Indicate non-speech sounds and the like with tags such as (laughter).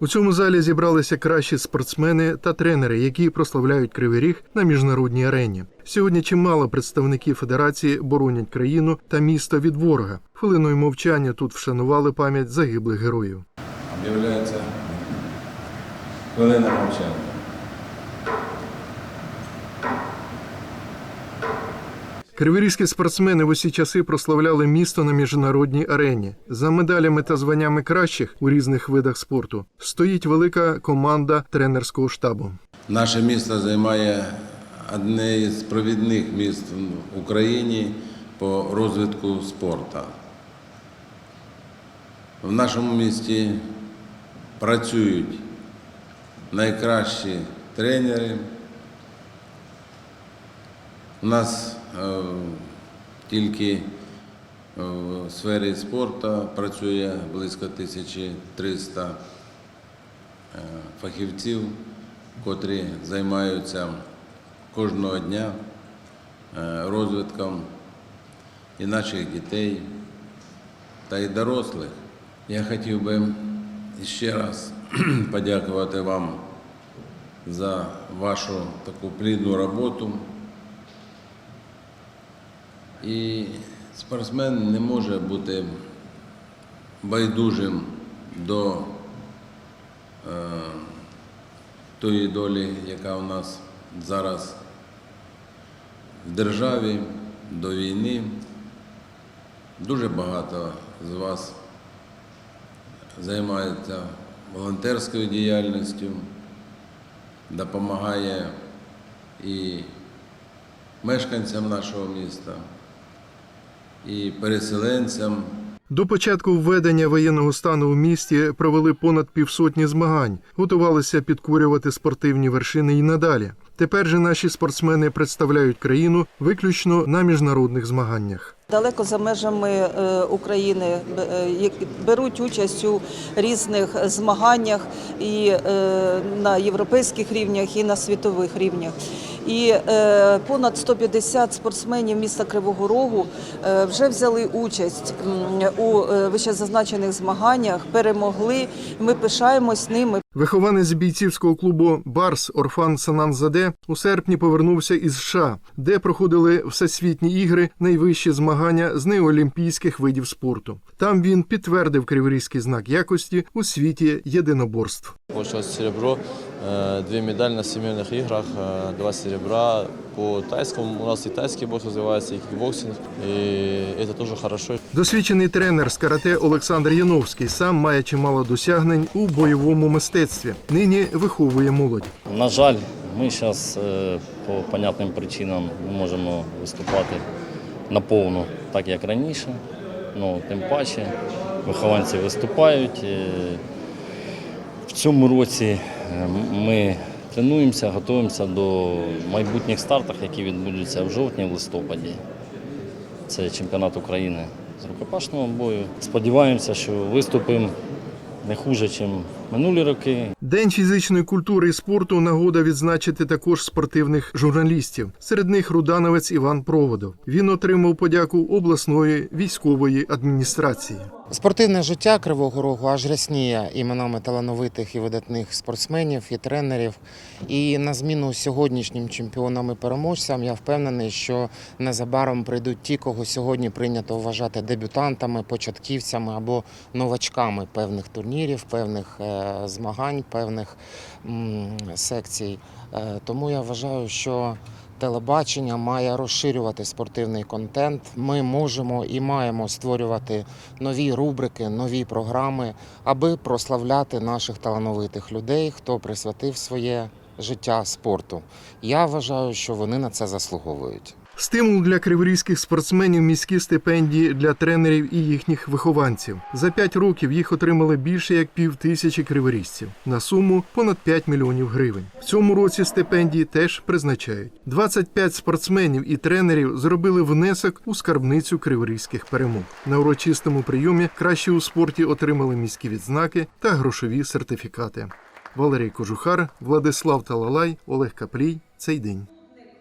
У цьому залі зібралися кращі спортсмени та тренери, які прославляють Кривий Ріг на міжнародній арені. Сьогодні чимало представників федерації боронять країну та місто від ворога. Хвилиною мовчання тут вшанували пам'ять загиблих героїв. Об'являється хвилина мовчання. Криворізькі спортсмени в усі часи прославляли місто на міжнародній арені. За медалями та званнями кращих у різних видах спорту стоїть велика команда тренерського штабу. Наше місто займає одне із провідних міст в Україні по розвитку спорту. В нашому місті працюють найкращі тренери. У нас тільки е, в сфері спорту працює близько 1300 е, фахівців, котрі займаються кожного дня е, розвитком і наших дітей та й дорослих. Я хотів би ще раз (clears throat) подякувати вам за вашу таку плідну роботу. І спортсмен не може бути байдужим до е, тої долі, яка у нас зараз в державі, до війни. Дуже багато з вас займається волонтерською діяльністю, допомагає і мешканцям нашого міста, і переселенцям. До початку введення воєнного стану в місті провели понад півсотні змагань, готувалися підкурювати спортивні вершини і надалі. Тепер же наші спортсмени представляють країну виключно на міжнародних змаганнях. Далеко за межами е, України б- е, беруть участь у різних змаганнях і е, на європейських рівнях, і на світових рівнях. І е, понад 150 спортсменів міста Кривого Рогу е, вже взяли участь у е, вищезазначених змаганнях, перемогли. Ми пишаємось ними. Вихованець бійцівського клубу Барс Орфан Сананзаде у серпні повернувся із США, де проходили всесвітні ігри, найвищі змагання з неолімпійських видів спорту. Там він підтвердив криворізький знак якості у світі єдиноборств. Получилось серебро, две медали на семейных играх, э, два серебра. По тайскому у нас и тайский бокс развивается, и кикбоксинг, и это тоже хорошо. Досвідчений тренер з карате Олександр Яновський сам має чимало досягнень у бойовому мистецтві. Нині виховує молодь. На жаль, ми зараз по понятним причинам не можемо виступати наповну, так як раніше. Ну, тим паче, вихованці виступають. Цьому році е, ми тренуємося, готуємося до майбутніх стартів, які відбудуться в жовтні, в листопаді. Це чемпіонат України з рукопашного бою. Сподіваємося, що виступимо не хуже, ніж минулі роки. День фізичної культури і спорту нагода відзначити також спортивних журналістів. Серед них рудановець Іван Проводов. Він отримав подяку обласної військової адміністрації. Спортивне життя Кривого Рогу аж рясніє іменами талановитих і видатних спортсменів і тренерів. І на зміну сьогоднішнім чемпіонам і переможцям я впевнений, що незабаром прийдуть ті, кого сьогодні прийнято вважати дебютантами, початківцями або новачками певних турнірів, певних е, змагань, певних секцій. Е, Тому я вважаю, що телебачення має розширювати спортивний контент. Ми можемо і маємо створювати нові рубрики, нові програми, аби прославляти наших талановитих людей, хто присвятив своє життя спорту. Я вважаю, що вони на це заслуговують. Стимул для криворізьких спортсменів міські стипендії для тренерів і їхніх вихованців. За п'ять років їх отримали більше як пів тисячі криворізців на суму понад 5 мільйонів гривень. В цьому році стипендії теж призначають. 25 спортсменів і тренерів зробили внесок у скарбницю криворізьких перемог. На урочистому прийомі кращі у спорті отримали міські відзнаки та грошові сертифікати. Валерій Кожухар, Владислав Талалай, Олег Каплій. Цей день.